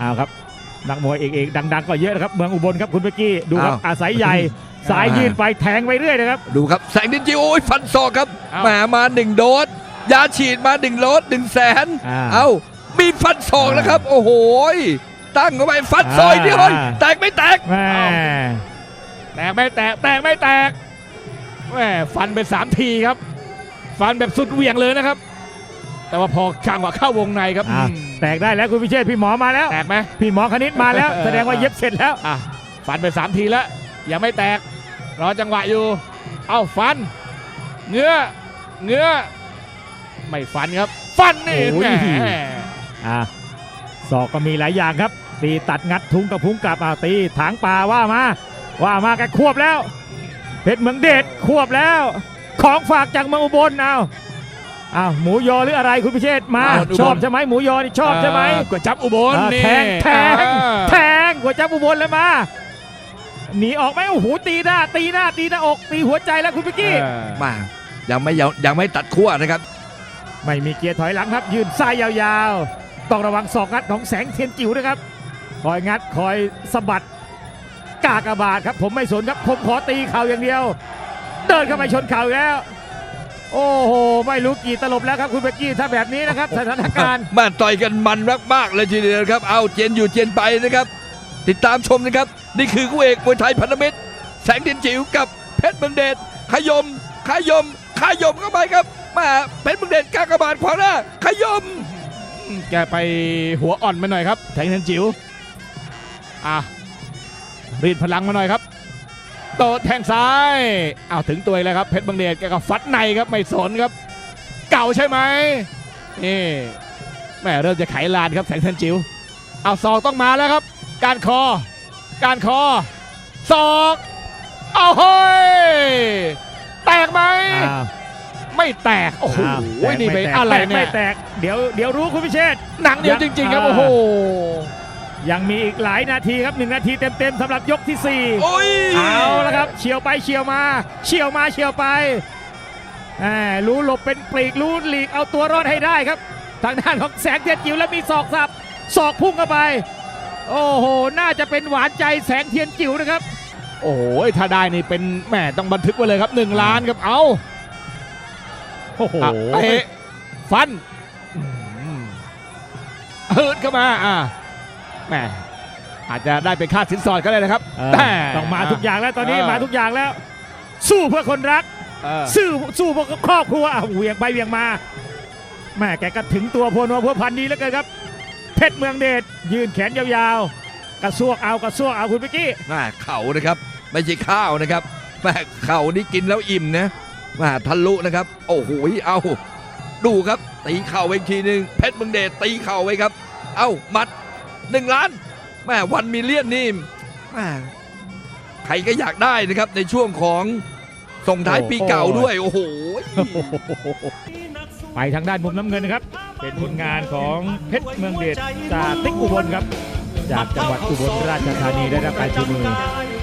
เอาครับนักมวยเอกๆดัง ๆ ก็เยอะนะครับ เมืองอุบลครับคุณเบกกี้ดูครับอ้าวอาศัยใหญ่สายยืนไปแทงไปเรื่อยนะครับ ดูครับแสงดินจิวโอ้ยฟันศอกครับเอ้าแหมมาหนึ่งโดสยาฉีดมาหนึ่งโดสหนึ่งแสนอ่าเอ้ามีฟันศอกแล้วครับ โอ้โหยตั้งเข้าไปฟันซอยอ่าเดียวเฮ้ยแตกไม่แตกแม่แตกไม่แตกแตกไม่แตกแหมฟันไปสามทีครับ ฟันแบบสุดเหวี่ยงเลยนะครับ แต่ว่าพอข้างกว่าเข้าวงในครับอะอืมแตกได้แล้วคุณพิเชษฐ์พี่หมอมาแล้ว แตกไหม พี่หมอคณิตมาแล้วเออแสดงว่าเย็บเสร็จแล้ว อะฟันไปสามทีแล้ว ยังไม่แตก รอจังหวะอยู่ เอาฟัน เงื้อ เงื้อ ไม่ฟันครับ ฟันนี่โอ้แหยมอะศอกก็มีหลายอย่างครับ ตีตัดงัดทุงกับพุงกลับอ่าตีถางป่าว่ามา ว่ามาแกควบแล้ว เพชรเมืองเดชควบแล้ว ของฝากจากเมืองอุบลเอา อ้าวหมูยอหรืออะไรคุณพิเชษฐ์มาอ่าอุบล ชอบใช่ไหมหมูยอนี่ชอบใช่ไหมเก๋วยจับอุบลอ่านี่แทงแทงอ่าแทงหัวจับอุบลเลยมาหนีออกไหมโอ้โหตีหน้า ตีหน้าตีหน้าอกตีหัวใจแล้วคุณพิกกี้เออมา ยังไม่ยังยังไม่ตัดขั้วนะครับ ไม่มีเกียร์ถอยหลังครับ ยืนซ้ายยาวๆ ต้องระวังศอกงัดของแสงเทียนจิ๋วนะครับ คอยงัดคอยสะบัดกากบาทครับ ผมไม่สนครับ ผมขอตีเข่าอย่างเดียว เดินเข้าไปชนเข่าอีกแล้ว โอ้โห ไม่รู้กี่ตลบแล้วครับคุณเบกกี้ถ้าแบบนี้นะครับสถานการณ์มาต่อยกันมันมากๆเลยทีเดียวครับ เอาเจนอยู่เจนไปนะครับ ติดตามชมนะครับ นี่คือคู่เอกมวยไทยพันธมิตร แสงดินจิ๋วกับเพชรเมืองเดชขยมขยมขยมเข้าไปครับมาเพชรเมืองเดชกากบาทขวางหน้าขยม แกไปหัวอ่อนไปหน่อยครับแทงเทนจิ๋วอะรีดพลังมาหน่อยครับ โตะแทงซ้ายอ้าวถึงตัวอีกแล้วครับเพชรบังเดชแกก็ฟัดในครับไม่สนครับ เก่าใช่ไหมนี่แม่เริ่มจะไขลานครับแสงเทนจิ๋วเอาศอกต้องมาแล้วครับ การคอ การคอศอกเอาเฮ้ยแตกไหมอ้าวไม่แตกโอ้โหอ้าวแตกนี่ไปม่แตกอะไรแตกเนี่ไม่ยแตกเดี๋ยวเดี๋ยวรู้คุณพิเชษฐ์หนังเหนียวจริง ๆ ครับอ่าโอ้โห ยังมีอีกหลายนาทีครับหนึ่งนาทีเต็มๆสำหรับยกที่สี่โอ้ยเอาละครับเฉียวไปเฉียวมาเฉียวมาเฉียวไปแหมรู้หลบเป็นปลีกรู้หลีกเอาตัวรอดให้ได้ครับ ทางด้านของแสงเทียนจิ๋วแล้วมีศอกสับศอกพุ่งเข้าไป โอ้โห น่าจะเป็นหวานใจแสงเทียนจิ๋วนะครับ โอ้โหถ้าได้นี่เป็นแหมต้องบันทึกไว้เลยครับ1ล้านครับเอาโอ้โหอะเตะฟันอืมฮึดเข้ามาอะ แหมอาจจะได้เป็นค่าสินสอดก็ได้นะครับเออแต่ต้องมาทุกอย่างแล้วตอนนี้เออมาทุกอย่างแล้ว สู้เพื่อคนรักเออสู้สู้เพื่อครอบครัวอะเหวียงไปเหวียงมาแม่แกก็ถึงตัวพลนัวพัวพันดีแล้วเกินครับ เพชรเมืองเดชยืนแขนยาวๆ กระซวกเอากระซวกเอาคุณเมื่อกี้แม่เข่านะครับ ไม่ใช่ข้าวนะครับแม่เข่านี่กินแล้วอิ่มนะแม่ทะลุนะครับ โอ้โหเอา ดูครับตีเข่าไปอีกทีหนึ่งเพชรเมืองเดชตีเข่าไว้ครับ เอาหมัด หนึ่งล้านแม่วันมิเลียนนี่แม่ใครก็อยากได้นะครับในช่วงของส่งท้ายปีเก่าด้วย โอ้โห ไปทางด้านมุมน้ำเงินนะครับ เป็นผลงานของเพชรเมืองเดชจากติ๊กอุบลครับ จากจังหวัดอุบลราชธานีได้รับการชูมือ